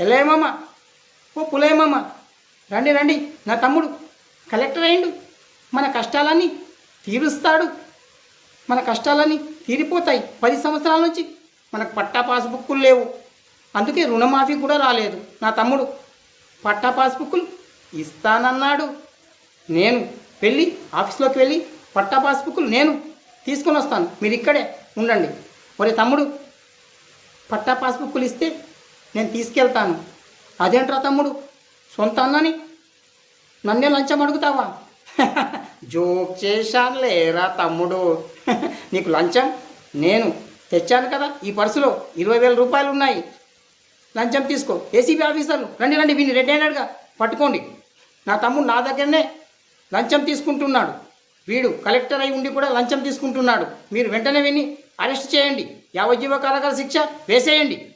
ఎల్లయ్యమ్మ ఓ పులయ్యమ్మ రండి రండి. నా తమ్ముడు. కలెక్టర్ అయిండు. మన కష్టాలన్నీ తీరుస్తాడు. మన కష్టాలన్నీ తీరిపోతాయి. పది సంవత్సరాల నుంచి మనకు పట్టా పాస్బుక్కులు లేవు. అందుకే రుణమాఫీ కూడా రాలేదు. నా తమ్ముడు పట్టా పాస్బుక్కులు ఇస్తానన్నాడు. నేను వెళ్ళి ఆఫీస్లోకి వెళ్ళి పట్టా పాస్బుక్కులు నేను తీసుకొని వస్తాను. మీరు ఇక్కడే ఉండండి. ఒరే తమ్ముడు పట్టా పాస్బుక్కులు ఇస్తే నేను తీసుకెళ్తాను. అదేంట్రా తమ్ముడు? సొంత అన్నని? నన్నే లంచం అడుగుతావా? జోక్ చేశాను లేరా తమ్ముడు? నీకు లంచం? నేను తెచ్చాను కదా ఈ పర్సులో. ఇరవై వేల రూపాయలు ఉన్నాయి. లంచం తీసుకో. ఏసీబీ ఆఫీసర్లు. రండి రండి వీని. రెడ్ హ్యాండెడ్గా పట్టుకోండి. నా తమ్ముడు నా దగ్గరనే లంచం తీసుకుంటున్నాడు. వీడు కలెక్టర్ అయి ఉండి కూడా లంచం తీసుకుంటున్నాడు. మీరు వెంటనే విని అరెస్ట్ చేయండి. యావజ్జీవ కారాగార శిక్ష వేసేయండి.